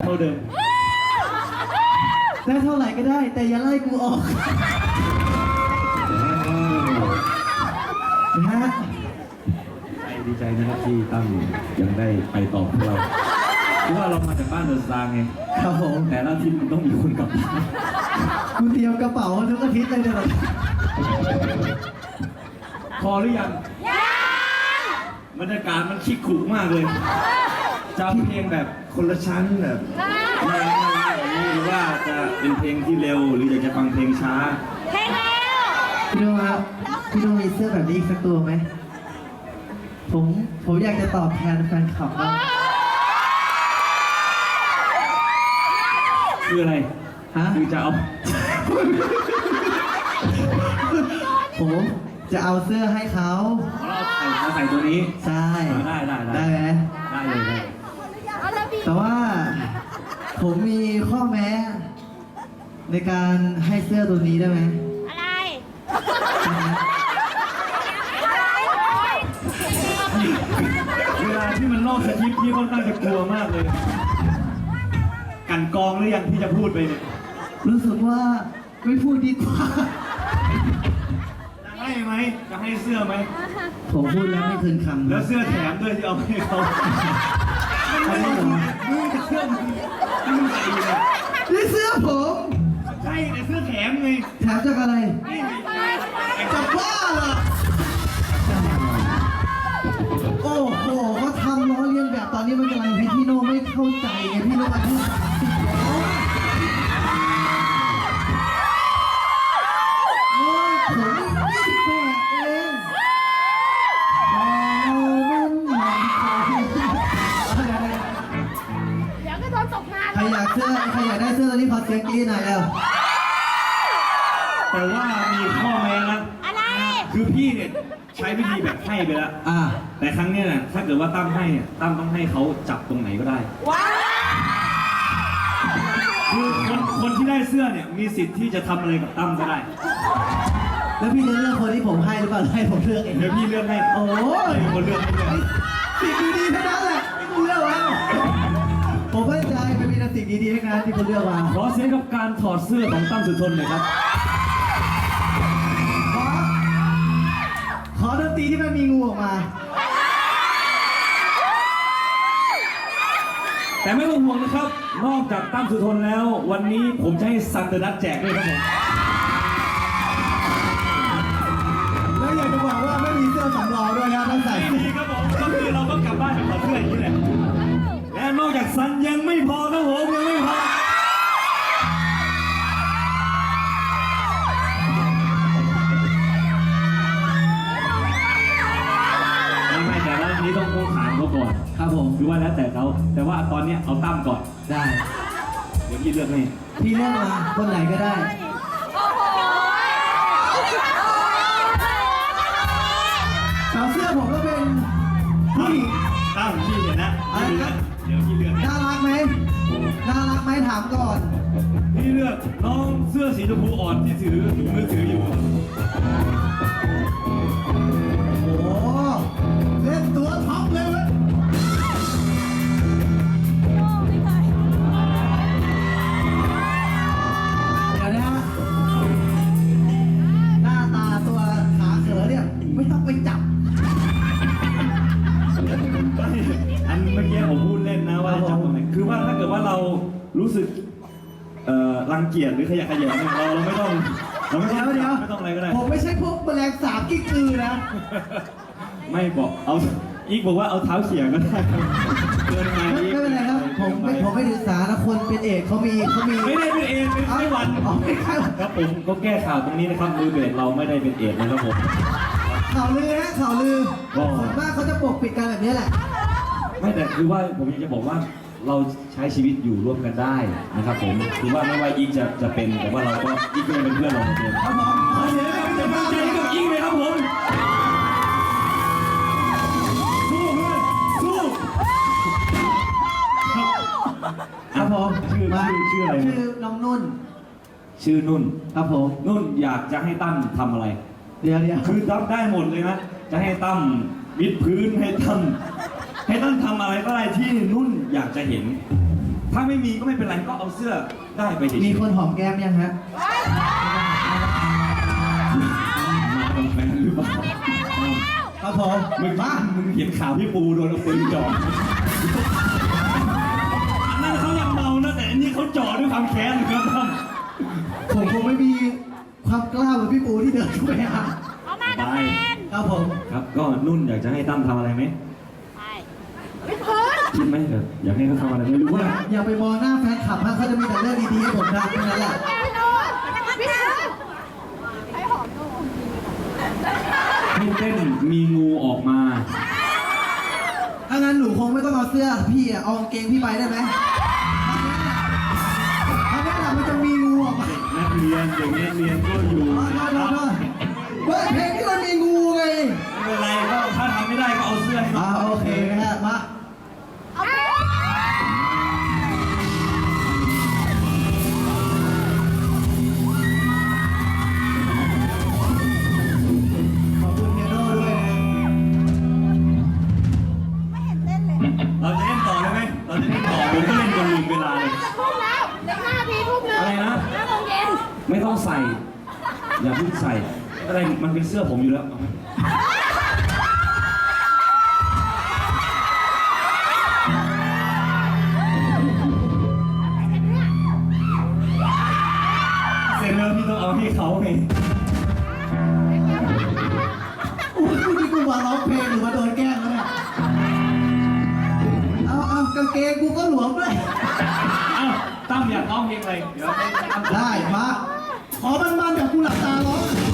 เท่าเดิมได้เท่าไหร่ก็ได้ แต่อย่าไล่กูออกนะฮะดีใจนะครับที่ตั้มยังได้ไปต่อพวกเราคือว่าเรามาจากบ้านเดอะสตาร์ไงครับผมแต่ละอาทีมันต้องมีคนกลับบ้านกูเตรียมกระเป๋าทุกอาทิตย์เลยเนี่ยแบบพอหรือยังบรรยากาศมันคิกขู่มากเลย จะเอาเพลงแบบคนละชั้นแบบน่ารักน่ารักอย่างนี้หรือว่าจะเป็นเพลงที่เร็วหรืออยากจะฟังเพลงช้าพี่โน้ครับพี่โน้มีเสื้อแบบนี้อีกสักตัวไหมผมผมอยากจะตอบแทนแฟนคลับบ้างคืออะไรฮะคือจะเอา ผมจะเอาเสื้อให้เขาเราใส่มาใส่ตัวนี้ ใช่ ได้ได้ได้ได้ไหมได้เลยได้ แต่ว่าผมมีข้อแม้ ในการให้เสื้อตัวนี้ได้ไหมอะไรเวลาที่มันนอกสคริปต์พี่ค่อนข้างจะกลัวมากเลย กันกองหรือยังที่จะพูดไปเนี่ยรู้สึกว่าไม่พูดดีกว่าจะให้ไหมจะให้เสื้อไหมผมพูดแล้วไม่คืนคำแล้นะวเสื้อแถมด้วยที่เอาให้เขา อันนี้ผมมึงจะเสื้อมึงที่มึงใส่อยู่เนี่ยนี่เสื้อผมใช่แต่เสื้อแถมไงแถมจากอะไรจากบ้าเหรอโอ้โหเขาทำล้อเลียนแบบตอนนี้มันกำลังฮิตพี่โนไม่เข้าใจไงพี่โนอายุสาม ให้ไปแล้ว อ่า แต่ครั้งเนี้ยนะถ้าเกิดว่าตั้มให้เนี่ยตั้มต้องให้เขาจับตรงไหนก็ได้ ว้าวคือคนคนที่ได้เสื้อเนี่ยมีสิทธิ์ที่จะทำอะไรกับตั้มก็ได้ แล้วพี่จะเลือกคนที่ผมให้หรือเปล่าให้ผมเลือกเอง เดี๋ยวพี่เลือกให้โอ้ย เป็นคนเลือกให้เลยสิ่งดีๆทั้งนั้นแหละที่คุณเลือกมาผมมั่นใจมันมีแต่สิ่งดีๆทั้งนั้นที่คุณเลือกมาขอเสียงกับการถอดเสื้อของตั้มสุทนหน่อยครับ ดนตรีที่มันมีงูออกมา แต่ไม่ต้องห่วงนะครับ นอกจากตั้มสุทนแล้ว วันนี้ผมจะให้ซันเดอร์นัทแจกด้วยครับผม แล้วอยากจะบอกว่าไม่มีเสื้อสำรองด้วยนะต้องใส่ไม่มีครับผม ครับผมคือว่าแล้วแต่เขาแต่ว่าตอนเนี้ยเอาตั้มก่อน ได้เดี๋ยวพี่เลือกให้พี่เลือกมาคนไหนก็ได้โอ้โหสาวเสื้อผมก็เป็นผู้หญิงตั้มพี่เนี่ยนะอะไรนะเดี๋ยวพี่เลือกให้น่ารักไหมน่ารักไหมถามก่อนพี่เลือกน้องเสื้อสีชมพูอ่อนที่ถือมือถืออยู่ ว่าถ้าเกิดว่าเรารู้สึกเอ่อรังเกียจหรือขยะแขยงเนี่ยเราเราไม่ต้องเราไม่ต้องเดี๋ยวเดี๋ยวไม่ต้องอะไรก็ได้ ผมไม่ใช่พวกแมลงสาบกิ๊กกือนะ ไม่บอกเอาอีกบอกว่าเอาเท้าเขี่ยก็ได้เกินมาไม่อีกไม่เป็นไรครับ ผมไม่ผมไม่ถือสานะคนเป็นเอกเขามีเขามีไม่ได้เป็นเอดเป็นไข้หวัดอ๋อไม่ใช่หวัดครับผมก็แก้ข่าวตรงนี้นะครับมือเบสเราไม่ได้เป็นเอดนะครับผม ข่าวลือฮะข่าวลือก็ส่วนมากเขาจะปกปิดกันแบบนี้แหละ ไม่แต่คือว่าผมอยากจะบอกว่า เราใช้ชีวิตอยู่ร่วมกันได้นะครับผมคือว่าไม่ว่าอีกจะจะเป็นแต่ว่าเราก็อีกก็ยังเป็นเพื่อนเราเหมือนเดิมครับผมขอเสียงให้กับจะเจ้ามั่ภานพใจกับอีกเลยครับผมสู้เพื่อนสู้ครับผมชื่อมาชื่อชื่ออะไรชื่อน้องนุ่น ชื่อนุ่นครับผมนุ่นอยากจะให้ตั้มทำอะไร เดี๋ยวเดี๋ยวคือตั้มได้หมดเลยนะจะให้ตั้มวิดพื้นให้ตั้ม ให้ตั้มทำอะไรก็ได้ที่นุ่นอยากจะเห็น ถ้าไม่มีก็ไม่เป็นไรก็เอาเสื้อได้ไปเฉยๆมีคนหอมแก้มยังฮะมากับแฟนหรือเปล่าครับผมมึงบ้ามึงเห็นข่าวพี่ปูโดนเอาปืนจ่ออันนั้นเขายังเมานะแต่อันนี้เขาจ่อด้วยความแค้นครับท่านผมคงไม่มีความกล้าเหมือนพี่ปูที่เดินเข้าไปหาเอามากับแฟนครับผม ครับก็นุ่นอยากจะให้ตั้มทำอะไรไหมไป ไม่เพิ่นคิดไหมแบบอยากให้เขาทำอะไรไม่รู้อย่าว่าอย่าไปมองหน้าแฟนคลับฮะเขาจะมีแต่เรื่องดีๆให้ผมทำทั้งนั้นแหละแกโดนพี่เพิ่นไอ้หอมโดนให้เต้นมีงูออกมาถ้างั้นหนูคงไม่ต้องเอาเสื้อพี่อะเอากางเกงพี่ไปได้ไหม เล่นจนลืมเวลาเลยจะทุ่มแล้วเหลือห้าทีทุ่มเลยอะไรนะ ห้าโมงเย็นไม่ต้องใส่ อย่าเพิ่งใส่อะไรมันเป็นเสื้อผมอยู่แล้วเอาไหมเสร็จแล้วพี่ต้องเอาให้เขาไงอุ้ยนี่กูมาร้องเพลงหรือมาโดนแกล้งแล้วเนี่ย เอาเอากางเกงกูก็หลวมด้วยเอ้า ตั้มอยากร้องเพลงอะไรเดี๋ยวให้ตั้ม ได้มาขอมันๆแบบกูหลับตาร้องยัง